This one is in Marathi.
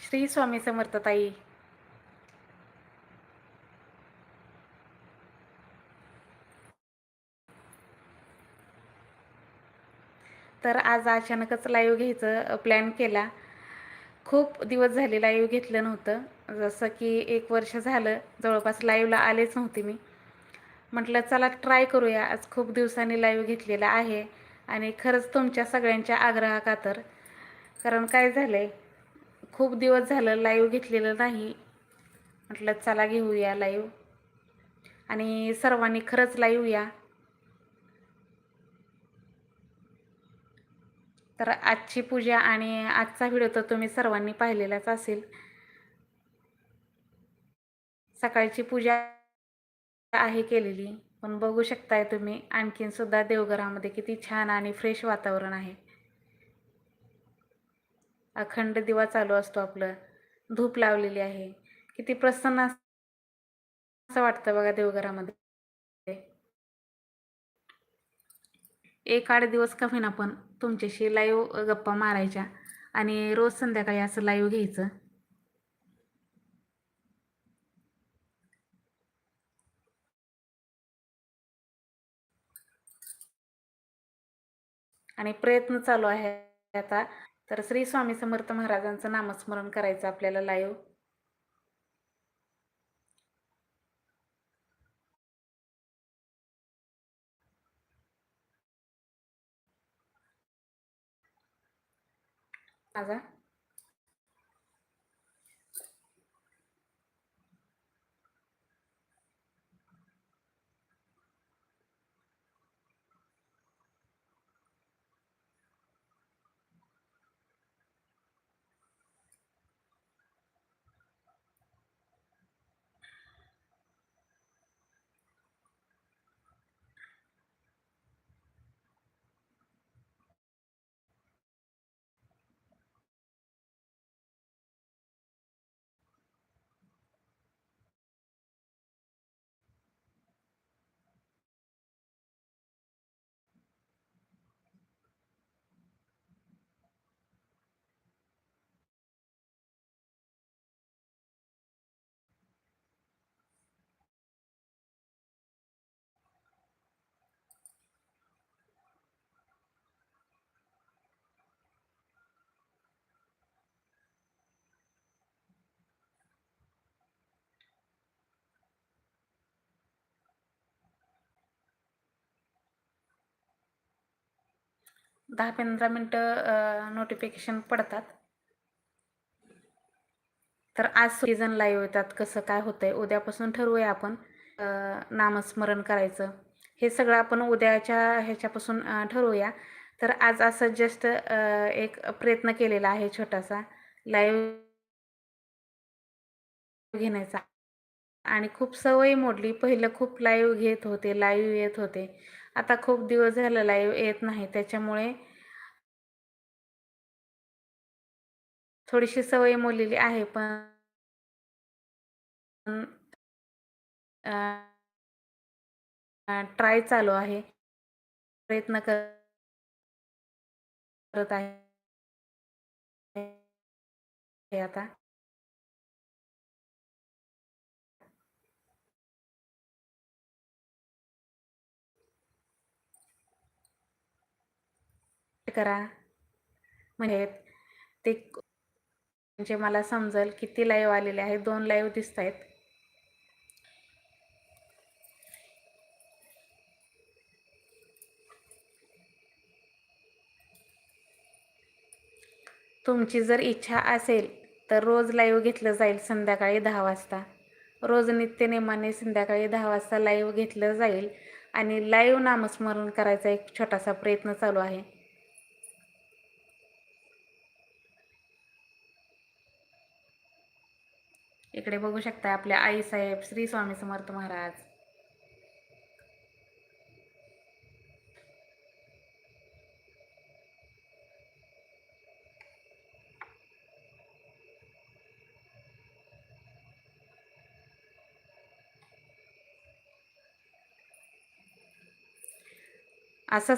श्री स्वामी समर्थताई तर आज अचानकच लाईव्ह घ्यायचं प्लॅन केला. खूप दिवस झाले लाईव्ह घेतलं नव्हतं. जसं की एक वर्ष झालं जवळपास लाईव्हला आलेच नव्हते मी. म्हटलं चला ट्राय करूया. आज खूप दिवसांनी लाईव्ह घेतलेला आहे. आणि खरंच तुमच्या सगळ्यांच्या आग्रहाखातर. कारण काय झालं आहे खूप दिवस झालं लाईव्ह घेतलेलं नाही. म्हटलं चला घेऊया लाईव्ह आणि सर्वांनी खरंच लाईव्ह या. तर आजची पूजा आणि आजचा व्हिडिओ तर तुम्ही सर्वांनी पाहिलेलाच असेल. सकाळची पूजा आहे केलेली. पण बघू शकताय तुम्ही आणखीन सुद्धा देवघरामध्ये किती छान आणि फ्रेश वातावरण आहे. अखंड दिवा चालू असतो आपलं. धूप लावलेली आहे. किती प्रसन्न असं वाटतं बघा देवघरामध्ये. एक आठ दिवस का होईना पण तुमच्याशी लाईव्ह गप्पा मारायच्या आणि रोज संध्याकाळी असं लाईव्ह घ्यायचं. आणि प्रयत्न चालू आहे आता. तर श्री स्वामी समर्थ महाराजांचं नामस्मरण करायचं आपल्याला लाईव्ह. माझा दहा पंधरा मिनटं नोटिफिकेशन पडतात. तर आज सीझन लाईव्ह येतात कसं काय होतं आहे उद्यापासून ठरवूया आपण नामस्मरण करायचं. हे सगळं आपण उद्याच्या ह्याच्यापासून ठरवूया. तर आज असं जस्ट एक प्रयत्न केलेला आहे छोटासा लाईव्ह घेण्याचा. आणि खूप सवय मोडली. पहिलं खूप लाईव्ह घेत होते लाईव्ह येत होते. आता खूप दिवस झालं लाईव्ह येत नाही त्याच्यामुळे थोडीशी सवय मोडलेली आहे पण ट्राय चालू आहे. प्रयत्न करत आहे. आता करा. म्हणजे ते म्हणजे मला समजेल किती लाईव्ह आलेले आहेत दोन लाईव्ह दिसत आहेत. तुमची जर इच्छा असेल तर रोज लाईव्ह घेतलं जाईल संध्याकाळी दहा वाजता. रोज नित्यनेमाने संध्याकाळी दहा वाजता लाईव्ह घेतलं जाईल. आणि लाईव्ह नामस्मरण करायचा एक छोटासा प्रयत्न चालू आहे. इकडे बघू शकता आपल्या आईसाहेब श्री स्वामी समर्थ महाराज. असं